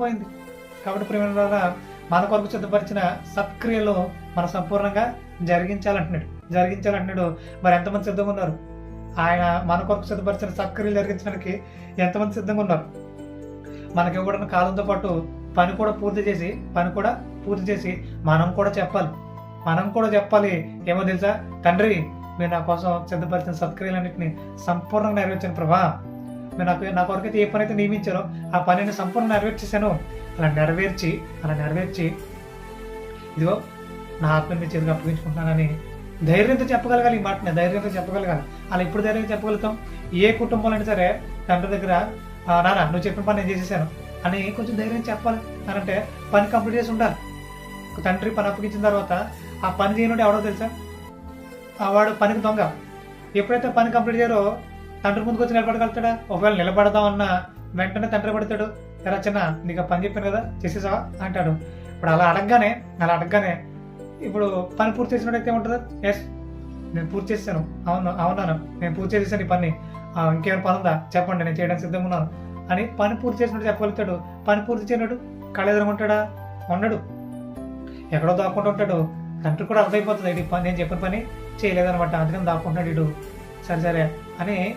పోయింది. కాబట్టి ప్రేమ మన కొరకు సిద్ధపరిచిన సత్క్రియలు మన సంపూర్ణంగా జరిగించాలంటున్నాడు. జరిగించాలంటున్నాడు. మరి ఎంతమంది సిద్ధంగా ఉన్నారు? ఆయన మన కొరకు సిద్ధపరిచిన సత్క్రియలు జరిగించడానికి ఎంతమంది సిద్ధంగా ఉన్నారు? మనకి ఇవ్వబడిన కాలంతో పాటు పని కూడా పూర్తి చేసి పని కూడా పూర్తి చేసి మనం కూడా చెప్పాలి. మనం కూడా చెప్పాలి. ఏమో తెలుసా? తండ్రి మీరు నా కోసం సిద్ధపరిచిన సత్క్రియలన్నింటినీ సంపూర్ణంగా నెరవేర్చిన ప్రభా. మీరు నాకు నా కొరకైతే ఏ పని అయితే నియమించారో ఆ పనిని సంపూర్ణ నెరవేర్చేశాను. అలా నెరవేర్చి అలా నెరవేర్చి ఇదిగో నా ఆత్మని మీ చేతికి అప్పగించుకుంటున్నానని ధైర్యంతో చెప్పగలగాలి ఈ మాటని ధైర్యంతో చెప్పగలగాలి. అలా ఇప్పుడు ధైర్యంగా చెప్పగలుగుతాం? ఏ కుటుంబంలో అయినా సరే తండ్రి దగ్గర నాన్న నువ్వు చెప్పిన పని నేను చేసేసాను అని కొంచెం ధైర్యం చెప్పాలి. అని అంటే పని కంప్లీట్ చేసి ఉండాలి. తండ్రి పని అప్పగించిన తర్వాత ఆ పని చేయనుంటే ఎవడో తెలుసా? ఆ వాడు పనికి దొంగ. ఎప్పుడైతే పని కంప్లీట్ చేయరో తండ్రి ముందుకు వచ్చి నిలబడగలుగుతాడా? ఒకవేళ నిలబడదామన్నా వెంటనే తండ్రి పడతాడు. ఎలా చిన్న నీకు పని చెప్పాను కదా చేసేసావా? అంటాడు. ఇప్పుడు అలా అడగగానే అలా అడగగానే ఇప్పుడు పని పూర్తి చేసినట్టయితే ఏముంటుంది? ఎస్ నేను పూర్తి చేశాను. అవును అవునాను. నేను పూర్తి చేసేసాను ఈ పని. ఆ, ఇంకేమైనా పని ఉందా? చెప్పండి నేను చేయడానికి సిద్ధంగా ఉన్నాను. అని పని పూర్తి చేసినట్టు చెప్పగలుగుతాడు. పని పూర్తి చేయనడు కళ ఉంటాడా? ఉండడు. ఎక్కడో దాక్కుంటూ ఉంటాడు. తండ్రి కూడా అర్థమైపోతుంది ఇది పని? నేను చెప్పిన పని చేయలేదనమాట అందుకని దాక్కుంటున్నాడు ఇటు సరే సరే అని